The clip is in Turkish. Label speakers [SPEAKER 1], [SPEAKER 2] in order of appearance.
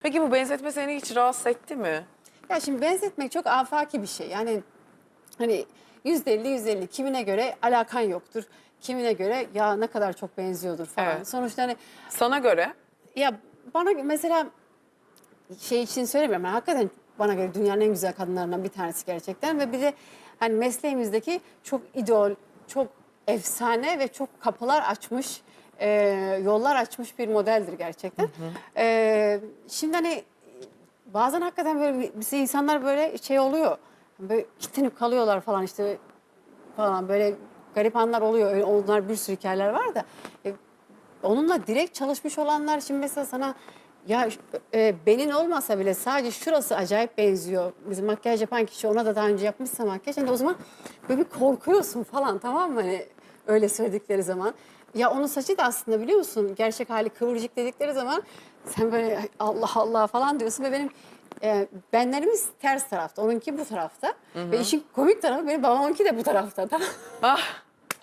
[SPEAKER 1] Peki bu benzetme seni hiç rahatsız etti mi?
[SPEAKER 2] Ya şimdi benzetmek çok afaki bir şey. Yani hani yüzde elli yüzde elli kimine göre alakan yoktur. Kimine göre ya ne kadar çok benziyordur falan.
[SPEAKER 1] Evet.
[SPEAKER 2] Sonuçta hani
[SPEAKER 1] Sana göre
[SPEAKER 2] ya bana mesela şey için söylemiyorum. Yani hakikaten bana göre dünyanın en güzel kadınlarından bir tanesi gerçekten ve bir de hani mesleğimizdeki çok idol, çok efsane ve çok kapılar açmış, e, yollar açmış bir modeldir gerçekten. E, şimdi hani bazen hakikaten böyle bize insanlar böyle şey oluyor. Böyle kitlenip kalıyorlar falan işte falan böyle garip anlar oluyor. Öyle, onlar bir sürü hikayeler var da. E, onunla direkt çalışmış olanlar şimdi mesela sana ya e, benin olmasa bile sadece şurası acayip benziyor. Bizim makyaj yapan kişi ona da daha önce yapmışsa makyaj. Hani o zaman böyle bir korkuyorsun falan tamam mı? Hani öyle söyledikleri zaman. Ya onun saçı da aslında biliyor musun gerçek hali kıvırcık dedikleri zaman sen böyle "Ay, Allah Allah falan diyorsun ve benim e, benlerimiz ters tarafta. Onunki bu tarafta. Ve işin komik tarafı benim babamınki de bu tarafta. Tamam.
[SPEAKER 1] ah